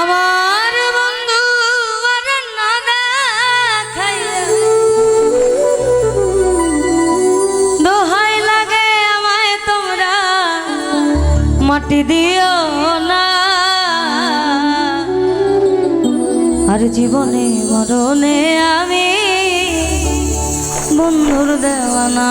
আমার বন্ধু লাগে আমায় তোমরা দিও না। জীবনে মরণে আমি বন্ধুর দেওয়ানা।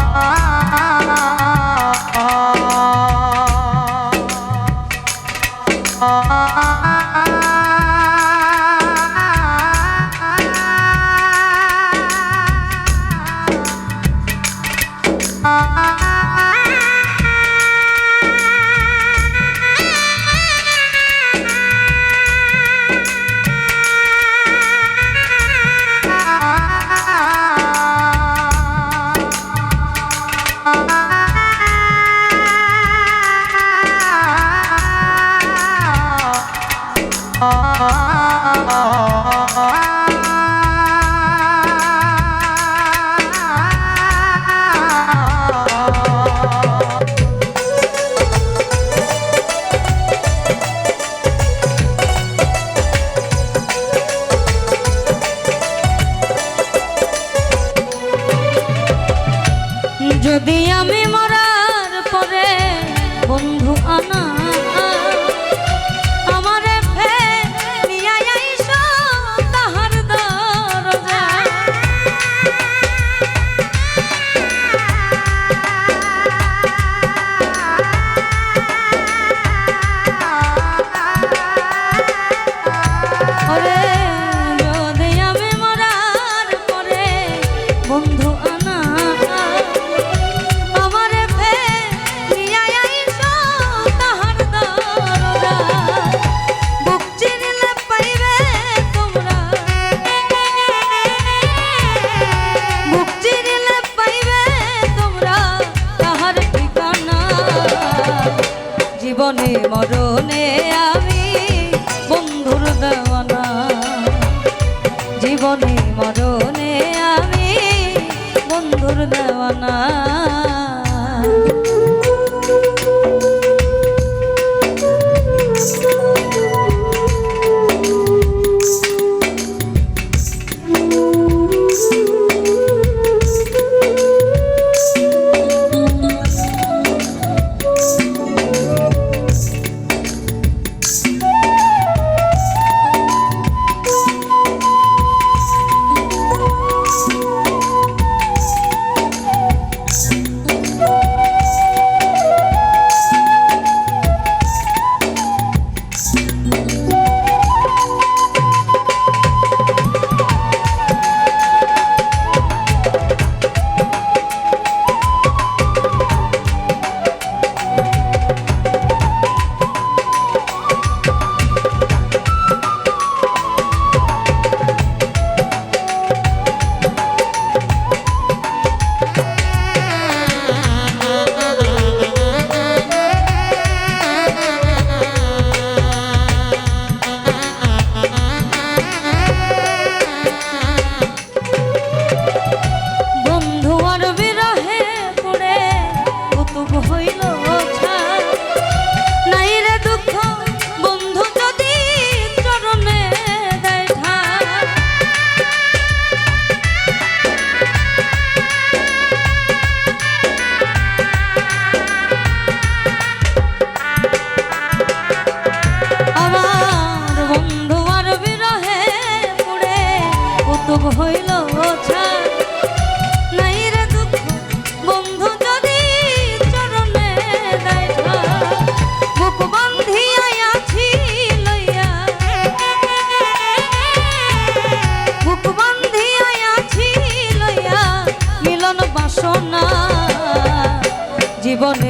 আমি মরার পরে বন্ধু আনা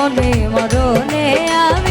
জীবনে মরণে আমি